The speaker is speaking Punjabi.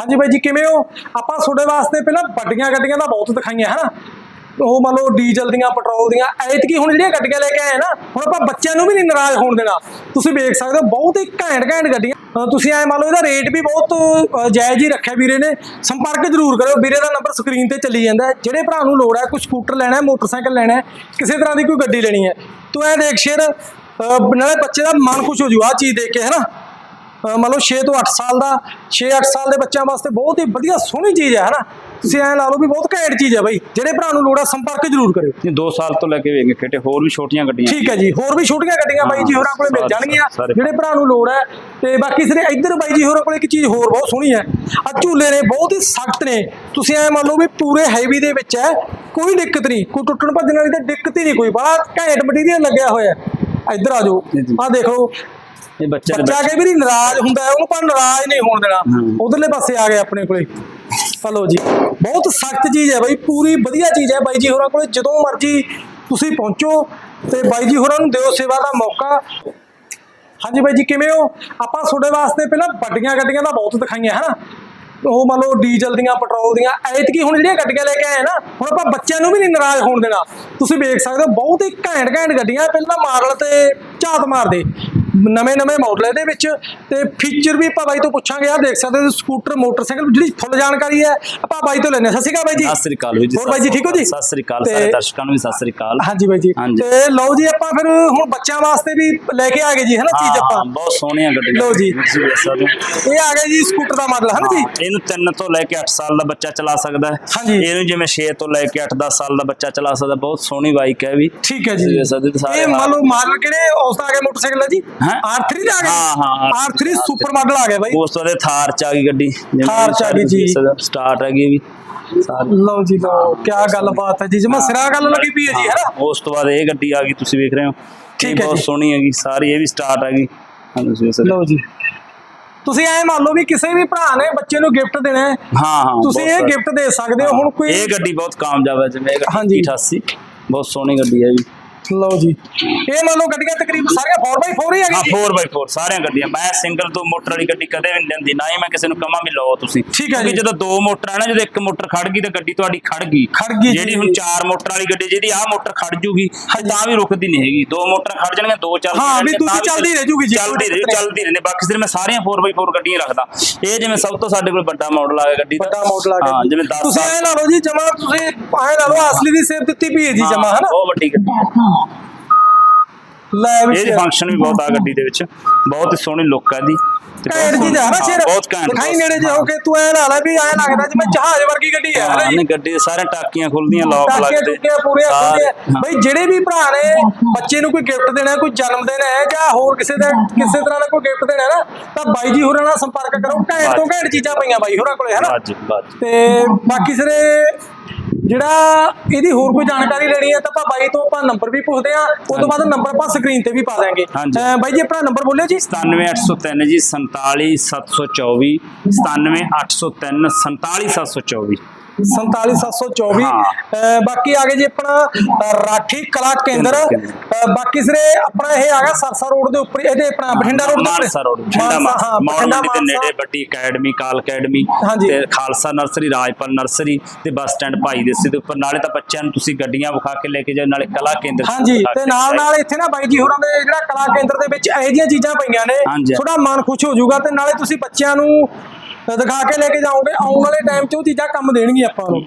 ਹਾਂਜੀ ਬਾਈ ਜੀ, ਕਿਵੇਂ ਹੋ? ਆਪਾਂ ਤੁਹਾਡੇ ਵਾਸਤੇ ਪਹਿਲਾਂ ਵੱਡੀਆਂ ਗੱਡੀਆਂ ਦਾ ਬਹੁਤ ਦਿਖਾਈਆਂ, ਹਨਾ? ਉਹ ਮੰਨ ਲਓ ਡੀਜ਼ਲ ਦੀਆਂ, ਪੈਟਰੋਲ ਦੀਆਂ, ਐਤਕੀ ਹੁਣ ਜਿਹੜੀਆਂ ਗੱਡੀਆਂ ਲੈ ਕੇ ਆਏ ਨਾ, ਹੁਣ ਆਪਾਂ ਬੱਚਿਆਂ ਨੂੰ ਵੀ ਨਹੀਂ ਨਾਰਾਜ਼ ਹੋਣ ਦੇਣਾ। ਤੁਸੀਂ ਵੇਖ ਸਕਦੇ ਹੋ, ਬਹੁਤ ਹੀ ਘੈਂਟ ਘੈਂਟ ਗੱਡੀਆਂ। ਤੁਸੀਂ ਐ ਮੰਨ ਲਓ ਇਹਦਾ ਰੇਟ ਵੀ ਬਹੁਤ ਜਾਇਜ਼ ਹੀ ਰੱਖਿਆ ਵੀਰੇ ਨੇ। ਸੰਪਰਕ ਜ਼ਰੂਰ ਕਰਿਓ, ਵੀਰੇ ਦਾ ਨੰਬਰ ਸਕਰੀਨ ਤੇ ਚੱਲੀ ਜਾਂਦਾ ਜਿਹੜੇ ਭਰਾ ਨੂੰ ਲੋੜ ਹੈ, ਕੋਈ ਸਕੂਟਰ ਲੈਣਾ ਹੈ ਮੋਟਰਸਾਈਕਲ ਲੈਣਾ ਹੈ, ਕਿਸੇ ਤਰ੍ਹਾਂ ਦੀ ਕੋਈ ਗੱਡੀ ਲੈਣੀ ਹੈ। ਤੂੰ ਐ ਦੇਖ ਸ਼ੇਰ ਨਾਲੇ ਬੱਚੇ ਦਾ ਮਨ ਖੁਸ਼ ਹੋ ਜੂ ਆ ਚੀਜ਼ ਦੇਖ ਕੇ ਹੈ ਨਾ ਮੰਨ ਲਓ 6 ਤੋਂ 8 ਸਾਲ ਦਾ 6-8 ਸਾਲ ਦੇ ਬੱਚਿਆਂ ਵਾਸਤੇ ਬਹੁਤ ਹੀ ਵਧੀਆ ਸੋਹਣੀ ਚੀਜ਼ ਹੈ ਹਨਾ? ਤੁਸੀਂ ਐਂ ਲਾ ਲਓ ਵੀ ਬਹੁਤ ਘੈਂਟ ਚੀਜ਼ ਹੈ ਬਾਈ ਜਿਹੜੇ ਭਰਾ ਨੂੰ ਲੋੜ ਸੰਪਰਕ ਜ਼ਰੂਰ ਕਰਿਓ। ਇਹ 2 ਸਾਲ ਤੋਂ ਲੈ ਕੇ ਵੇਖੇ ਖੇਟੇ ਹੋਰ ਵੀ ਛੋਟੀਆਂ ਗੱਡੀਆਂ ਠੀਕ ਹੈ ਜੀ ਹੋਰ ਵੀ ਛੋਟੀਆਂ ਗੱਡੀਆਂ ਬਾਈ ਜੀ ਹੋਰਾਂ ਕੋਲੇ ਮਿਲ ਜਾਣਗੀਆਂ। ਜਿਹੜੇ ਭਰਾ ਨੂੰ ਲੋੜ ਹੈ। ਤੇ ਬਾਕੀ ਸਿਰੇ ਇੱਧਰ ਬਾਈ ਜੀ ਹੋਰਾਂ ਕੋਲੇ ਇੱਕ ਚੀਜ਼ ਹੋਰ ਬਹੁਤ ਸੋਹਣੀ ਹੈ। ਆ ਝੂਲੇ ਨੇ ਬਹੁਤ ਹੀ ਸਖਤ ਨੇ। ਤੁਸੀਂ ਐਂ ਮੰਨ ਲਓ ਵੀ ਪੂਰੇ ਹੈਵੀ ਦੇ ਵਿੱਚ ਹੈ ਕੋਈ ਦਿੱਕਤ ਨਹੀਂ ਕੋਈ ਟੁੱਟਣ ਭੱਜਣ ਵਾਲੀ ਤਾਂ ਦਿੱਕਤ ਹੀ ਨਹੀਂ ਕੋਈ ਬੜਾ ਘੈਂਟ ਮਟੀਰੀਅਲ ਲੱਗਿਆ ਹੋਇਆ ਹੈ। ਇੱਧਰ ਆ ਜਾਓ ਜੀ, ਜੀ। ਆ ਦੇਖ ਲਓ ਇਹ ਬੱਚੇ ਬੱਚਾ ਕਈ ਵਾਰੀ ਨਾਰਾਜ਼ ਹੁੰਦਾ ਹੈ ਉਹਨੂੰ ਪਰ ਨਾਰਾਜ਼ ਨਹੀਂ ਹੋਣ ਦੇਣਾ। ਉਧਰਲੇ ਪਾਸੇ ਆ ਗਏ ਆਪਣੇ ਕੋਲੇ। ਚਲੋ ਜੀ। ਬਹੁਤ ਸਖਤ ਚੀਜ਼ ਹੈ ਬਾਈ ਪੂਰੀ ਵਧੀਆ ਚੀਜ਼ ਹੈ ਬਾਈ ਜੀ ਹੋਰਾਂ ਕੋਲੇ। ਜਦੋਂ ਮਰਜ਼ੀ ਤੁਸੀਂ ਪਹੁੰਚੋ ਤੇ ਬਾਈ ਜੀ ਹੋਰਾਂ ਨੂੰ ਦਿਓ ਸੇਵਾ ਦਾ ਮੌਕਾ। ਹਾਂਜੀ ਬਾਈ ਜੀ ਕਿਵੇਂ ਹੋ? ਆਪਾਂ ਤੁਹਾਡੇ ਵਾਸਤੇ ਪਹਿਲਾਂ ਵੱਡੀਆਂ ਗੱਡੀਆਂ ਦਾ ਬਹੁਤ ਦਿਖਾਈਆਂ ਹਨਾ? ਉਹ ਮੰਨ ਲਓ ਡੀਜ਼ਲ ਦੀਆਂ ਪੈਟਰੋਲ ਦੀਆਂ ਐਤਕੀ ਹੁਣ ਜਿਹੜੀਆਂ ਗੱਡੀਆਂ ਲੈ ਕੇ ਆਏ ਨਾ ਹੁਣ ਆਪਾਂ ਬੱਚਿਆਂ ਨੂੰ ਵੀ ਨਹੀਂ ਨਾਰਾਜ਼ ਹੋਣ ਦੇਣਾ। ਤੁਸੀਂ ਵੇਖ ਸਕਦੇ ਹੋ ਬਹੁਤ ਹੀ ਘੈਂਟ ਘੈਂਟ ਗੱਡੀਆਂ। ਪਹਿਲਾਂ ਮਾਡਲ ਤੇ ਝਾਤ ਮਾਰਦੇ। ਨਵੇਂ ਨਵੇਂ ਮਾਡਲ ਇਹਦੇ ਵਿੱਚ ਤੇ ਫੀਚਰ ਵੀ ਆਪਾਂ ਬਾਈ ਤੋਂ ਪੁੱਛਾਂਗੇ ਆ ਦੇਖ ਸਕਦੇ ਹੋ ਸਕੂਟਰ ਮੋਟਰਸਾਈਕਲ ਜਿਹੜੀ ਫੁੱਲ ਜਾਣਕਾਰੀ ਹੈ ਆਪਾਂ ਬਾਈ ਤੋਂ ਲੈਣੇ ਸਤਿ ਸ਼੍ਰੀ ਅਕਾਲ ਬਾਈ ਜੀ। ਸਤਿ ਸ੍ਰੀ ਅਕਾਲ ਜੀ ਹੋਰ ਬਾਈ ਜੀ ਠੀਕ ਹੋ ਜੀ? ਸਤਿ ਸ੍ਰੀ ਅਕਾਲ ਸਾਰੇ ਦਰਸ਼ਕਾਂ ਨੂੰ ਵੀ ਸਤਿ ਸ੍ਰੀ ਅਕਾਲ। ਹਾਂਜੀ ਬਾਈ ਜੀ। ਤੇ ਲਓ ਜੀ ਆਪਾਂ ਫਿਰ ਹੁਣ ਬੱਚਿਆਂ ਵਾਸਤੇ ਵੀ ਲੈ ਕੇ ਆ ਗਏ ਜੀ ਹੈ ਨਾ ਚੀਜ਼ ਆਪਾਂ? ਬਹੁਤ ਸੋਹਣੀਆਂ ਗੱਡੀਆਂ ਲਓ ਜੀ। ਇਹ ਆ ਗਿਆ ਜੀ ਸਕੂਟਰ ਦਾ ਮਾਡਲ ਹੈ ਨਾ ਜੀ ਇਹਨੂੰ 3 ਤੋਂ ਲੈ ਕੇ 8 ਸਾਲ ਦਾ ਬੱਚਾ ਚਲਾ ਸਕਦਾ ਹੈ। ਹਾਂਜੀ। ਇਹਨੂੰ ਜਿਵੇਂ 6 ਤੋਂ ਲੈ ਕੇ 8-10 ਸਾਲ ਦਾ ਬੱਚਾ ਚਲਾ ਸਕਦਾ ਬਹੁਤ ਸੋਹਣੀ ਬਾਈਕ ਹੈ ਵੀ। ਠੀਕ ਹੈ ਜੀ। ਇਹ ਮੰਨ ਲਓ ਮਾਡਲ ਕਿਹੜੇ? ਉਸ ਦਾ ਆ ਗਿਆ ਮੋਟਰਸਾਈਕਲ ਦਾ ਜੀ। ਹੈਂ? R3 ਦਾ ਆ ਗਿਆ। ਹਾਂ, ਹਾਂ, R3 R3 ਸੁਪਰ ਮਾਡਲ ਆ ਗਿਆ ਬਾਈ। ਉਸ ਤੋਂ ਬਾਅਦ ਥਾਰ ਚ ਆ ਗਈ ਗੱਡੀ। ਥਾਰ ਚ ਆ ਗਈ ਜੀ। ਸਟਾਰਟ ਆ ਗਈ ਇਹ ਵੀ। ਸਾਰੀ ਲਓ ਜੀ ਲਓ ਕੀ ਗੱਲਬਾਤ ਹੈ ਜੀ। ਜਮਾ ਸਿਰਾ ਗੱਲ ਲੱਗੀ ਪਈ ਹੈ ਜੀ ਹੈ ਨਾ? ਉਸ ਤੋਂ ਬਾਅਦ ਇਹ ਗੱਡੀ ਆ ਗਈ ਤੁਸੀਂ ਵੇਖ ਰਹੇ ਹੋ। ਠੀਕ ਇਹ ਹੈ ਬਹੁਤ ਜੀ। ਸੋਹਣੀ ਹੈਗੀ। ਸਾਰੀ ਇਹ ਵੀ ਸਟਾਰਟ ਆ ਗਈ ਹਾਂ ਤੁਸੀਂ ਹੋ। ਲਓ ਜੀ। ਤੁਸੀਂ ਐਂ ਮੰਨ ਲਓ ਵੀ ਕਿਸੇ ਵੀ ਭਰਾ ਨੇ ਬੱਚੇ ਨੂੰ ਗਿਫਟ ਦੇਣਾ ਹੈ। ਹਾਂ ਹਾਂ ਤੁਸੀਂ ਬਹੁਤ ਇਹ ਸਾਰੀ। ਗਿਫਟ ਦੇ ਸਕਦੇ ਹੋ। ਹੁਣ ਕੋਈ ਇਹ ਗੱਡੀ ਬਹੁਤ ਕਾਮਯਾਬ ਹੈ ਜਿਵੇਂ ਇਹ ਗੱਡੀ ਹਾਂਜੀ। 88 ਬਹੁਤ ਸੋਹਣੀ ਗੱਡੀ ਹੈ ਜੀ। ਲਓ ਜੀ। ਇਹ ਮੰਨ ਲਓ ਗੱਡੀਆਂ ਤਕਰੀਬਨ ਸਾਰੀਆਂ 4x4 ਹੀ ਹਾਂ ਹੈਗੀਆਂ ਜੀ। 4x4 ਸਾਰੀਆਂ ਗੱਡੀਆਂ। ਮੈਂ ਸਿੰਗਲ ਤੋਂ ਮੋਟਰ ਵਾਲੀ ਗੱਡੀ ਕਦੇ ਵੀ ਨਹੀਂ ਲੈਂਦੀ ਨਾ ਹੀ ਮੈਂ ਕਿਸੇ ਨੂੰ ਕਹਾਂ ਵੀ ਲਓ ਤੁਸੀਂ। ਠੀਕ ਹੈ ਕਿਉਂਕਿ ਜੀ। ਜਦੋਂ ਦੋ ਮੋਟਰ ਨਾ ਜਦੋਂ ਇੱਕ ਮੋਟਰ ਖੜ ਗਈ ਤਾਂ ਗੱਡੀ ਤੁਹਾਡੀ ਖੜ ਗਈ। ਖੜ ਗਈ ਜਿਹੜੀ ਜੀ। ਹੁਣ ਚਾਰ ਮੋਟਰ ਵਾਲੀ ਗੱਡੀ ਜਿਹਦੀ ਆਹ ਮੋਟਰ ਖੜ ਜੂਗੀ ਤਾਂ ਵੀ ਰੁਕਦੀ ਨਹੀਂ ਹੈਗੀ। ਦੋ ਮੋਟਰ ਖੜ ਜਾਣਗੀਆਂ ਦੋ ਚੱਲ ਹਾਂ, ਵੀ ਦੂਜੀ ਚੱਲਦੀ ਰਹਿ ਜੂਗੀ ਜੀ। ਚੱਲਦੀ ਰਹਿ ਚੱਲਦੀ ਰਹਿੰਦੇ। ਬਾਕੀ ਸਿਰ ਮੈਂ ਸਾਰੀਆਂ 4x4 ਗੱਡੀਆਂ ਰੱਖਦਾ। ਇਹ ਜਿਵੇਂ ਸਭ ਤੋਂ ਸਾਡੇ ਕੋਲ ਵੱਡਾ ਮਾਡਲ ਆ ਗਿਆ ਗੱਡੀ ਦਾ। ਵੱਡਾ ਮਾਡਲ ਆ ਗਿਆ ਹਾਂ। ਜਿਵੇਂ 10 ਤੁਸੀਂ ਐਂ ਲਾ ਲਓ ਜੀ ਜਮਾ ਤੁਸੀਂ ਐਂ ਲਾ ਲਓ ਅਸਲੀ ਦੀ ਸੇਬ ਦਿੱਤੀ ਹੈ ਜੀ ਜਮਾ ਹੈ ਨਾ ਬਹੁਤ ਵੱਡੀ ਗੱਡੀ। ਲੈ ਵੀ ਇਹ ਫੰਕਸ਼ਨ ਵੀ ਬਹੁਤ ਆ ਗੱਡੀ ਦੇ ਵਿੱਚ। ਬਹੁਤ ਹੀ ਸੋਹਣੀ ਲੁੱਕ ਆ ਦੀ ਤੇ ਬਹੁਤ ਘੈਂਟ ਚੀਜ਼ ਹੈ ਨਾ ਹਾਂ, ਸ਼ੇਰ ਬਹੁਤ ਘੈਂਟ। ਦਿਖਾਈ ਨੇੜੇ ਜੇ ਹੋ ਕੇ ਤੂੰ ਐਂ ਲਾ ਲੈ ਵੀ ਐਂ ਲੱਗਦਾ ਜਿਵੇਂ ਜਹਾਜ਼ ਵਰਗੀ ਗੱਡੀ ਹੈ ਹਾਂ ਨਾ ਜੀ? ਨਹੀਂ ਗੱਡੀ ਦੇ ਸਾਰੇ ਟਾਕੀਆਂ ਖੁੱਲਦੀਆਂ ਲੋਕ ਟਾਕੀਆਂ ਲੱਗਦੇ ਟੁਕੀਆਂ ਪੂਰੀਆਂ ਸਾਰੇ- ਖੁੱਲ੍ਹੀਆਂ ਹਾਂ। ਬਈ ਜਿਹੜੇ ਵੀ ਭਰਾ ਨੇ ਬੱਚੇ ਨੂੰ ਕੋਈ ਗਿਫਟ ਦੇਣਾ ਕੋਈ ਜਨਮ ਦਿਨ ਹੈ ਜਾਂ ਹੋਰ ਕਿਸੇ ਦਾ ਕਿਸੇ ਤਰ੍ਹਾਂ ਦਾ ਕੋਈ ਗਿਫਟ ਦੇਣਾ ਨਾ ਤਾਂ ਬਾਈ ਜੀ ਹੋਰਾਂ ਨਾਲ ਸੰਪਰਕ ਕਰੋ। ਘੈਂਟ ਤੋਂ ਘੈਂਟ ਚੀਜ਼ਾਂ ਪਈਆਂ ਬਾਈ ਹੋਰਾਂ ਕੋਲੇ ਹੈ ਨਾ ਤੇ ਬਾਕੀ ਸਿਰੇ ਜਿਹੜਾ ਇਹਦੀ ਹੋਰ ਕੋਈ ਜਾਣਕਾਰੀ ਲੈਣੀ ਹੈ ਤਾਂ ਆਪਾਂ ਬਾਈ ਤੋਂ ਆਪਾਂ ਨੰਬਰ ਵੀ ਪੁੱਛਦੇ ਆ ਉਸ ਤੋਂ ਬਾਅਦ ਨੰਬਰ ਆਪਾਂ ਸਕਰੀਨ ਤੇ ਵੀ ਪਾ ਦਾਂਗੇ ਹਾਂਜੀ। ਅਹ ਬਾਈ ਜੀ ਆਪਣਾ ਨੰਬਰ ਬੋਲਿਓ ਜੀ। 97803 ਜੀ 47724 97803 47724 47724 ਹਾਂ। ਅਹ ਬਾਕੀ ਆ ਗਏ ਜੀ ਆਪਣਾ ਰਾਠੀ ਕਲਾ ਕੇਂਦਰ ਬਾਕੀ ਸਿਰੇ ਆਪਣਾ ਇਹ ਆ ਗਿਆ ਸਰਸਾ ਰੋਡ ਦੇ ਉੱਪਰ ਇਹਦੇ ਆਪਣਾ ਬਠਿੰਡਾ ਰੋਡ ਦੇ ਮਾਨਸਾ ਰੋਡ ਬਠਿੰਡਾ ਮਾਨਸਾ, ਮੌੜ ਮੰਡੀ ਦੇ। ਨੇੜੇ ਵੱਡੀ ਅਕੈਡਮੀ ਕਾਲ ਅਕੈਡਮੀ ਹਾਂਜੀ। ਤੇ ਖਾਲਸਾ ਨਰਸਰੀ ਰਾਜਪਾਲ ਨਰਸਰੀ ਤੇ ਬੱਸ ਸਟੈਂਡ ਭਾਈ ਦੇਸੀ ਦੇ ਉੱਪਰ ਨਾਲੇ ਤਾਂ ਬੱਚਿਆਂ ਨੂੰ ਤੁਸੀਂ ਗੱਡੀਆਂ ਵਿਖਾ ਕੇ ਲੈ ਕੇ ਜਾਓ ਨਾਲੇ ਕਲਾ ਕੇਂਦਰ ਹਾਂਜੀ ਵਿਖਾ ਤੇ ਕੇ ਨਾਲ। ਨਾਲ ਇੱਥੇ ਨਾ ਬਾਈ ਜੀ ਹੋਰਾਂ ਦੇ ਜਿਹੜਾ ਕਲਾ ਕੇਂਦਰ ਦੇ ਵਿੱਚ ਇਹੋ ਜਿਹੀਆਂ ਚੀਜ਼ਾਂ ਪਈਆਂ ਨੇ ਹਾਂਜੀ। ਥੋੜਾ ਮਨ ਖੁਸ਼ ਹੋ ਜਾਊਗਾ ਤੇ ਨਾਲੇ ਤੁਸੀਂ ਬੱਚਿਆਂ ਨੂੰ ਦਿਖਾ ਕੇ ਲੈ ਕੇ ਜਾਓਗੇ, ਆਉਣ ਵਾਲੇ ਟਾਈਮ 'ਚ ਉਹ ਚੀਜ਼ਾਂ ਕੰਮ ਦੇਣਗੀਆਂ ਆਪਾਂ ਨੂੰ।